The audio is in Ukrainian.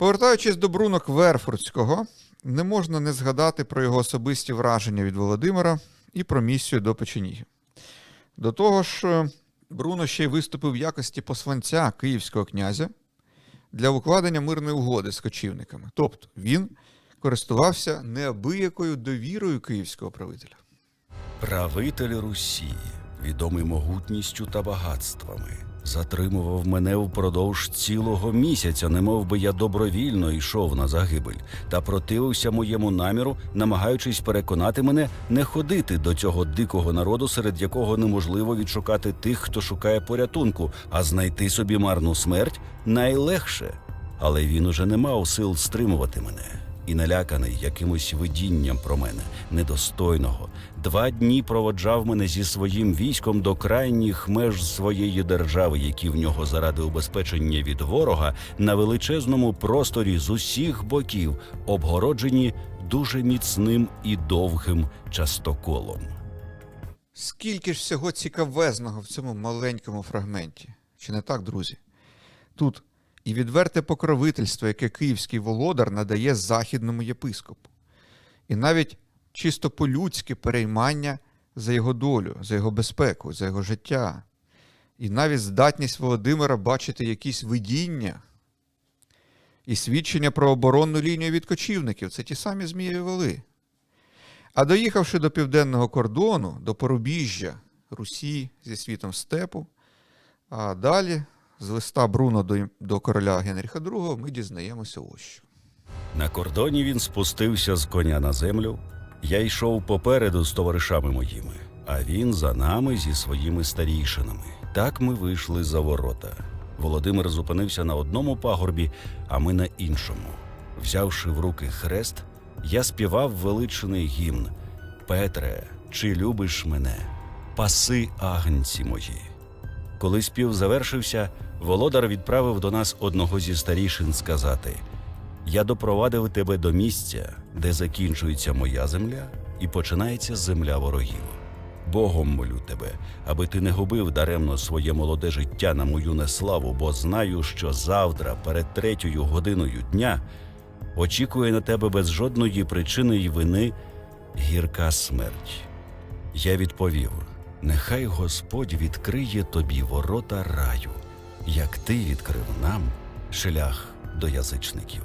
Повертаючись до брунок Верфурцького, не можна не згадати про його особисті враження від Володимира і про місію до печенігів. До того ж, е, Бруно ще й виступив в якості посланця київського князя для укладення мирної угоди з кочівниками. Тобто він користувався неабиякою довірою київського правителя. Правитель Русі, відомий могутністю та багатствами, затримував мене впродовж цілого місяця, немов би я добровільно йшов на загибель, та противився моєму наміру, намагаючись переконати мене не ходити до цього дикого народу, серед якого неможливо відшукати тих, хто шукає порятунку, а знайти собі марну смерть найлегше. Але він уже не мав сил стримувати мене і наляканий якимось видінням про мене, недостойного, два дні проводжав мене зі своїм військом до крайніх меж своєї держави, які в нього заради убезпечення від ворога на величезному просторі з усіх боків, обгороджені дуже міцним і довгим частоколом. Скільки ж всього цікавезного в цьому маленькому фрагменті? Чи не так, друзі? Тут і відверте покровительство, яке київський володар надає західному єпископу, і навіть чисто по-людськи переймання за його долю, за його безпеку, за його життя, і навіть здатність Володимира бачити якісь видіння і свідчення про оборонну лінію від кочівників. Це ті самі Змієві воли. А доїхавши до південного кордону, до порубіжжя Русі зі світом степу, а далі з листа Бруно до, до короля Генріха II ми дізнаємося ось що. На кордоні він спустився з коня на землю. Я йшов попереду з товаришами моїми, а він за нами зі своїми старійшинами. Так ми вийшли за ворота. Володимир зупинився на одному пагорбі, а ми на іншому. Взявши в руки хрест, я співав величний гімн Петре, чи любиш мене? Паси агнці мої. Коли спів завершився, володар відправив до нас одного зі старішин сказати: Я допровадив тебе до місця, де закінчується моя земля і починається земля ворогів. Богом молю тебе, аби ти не губив даремно своє молоде життя на мою неславу, бо знаю, що завтра, перед третьою годиною дня, очікує на тебе без жодної причини й вини гірка смерть. Я відповів: нехай Господь відкриє тобі ворота раю, як ти відкрив нам шлях до язичників.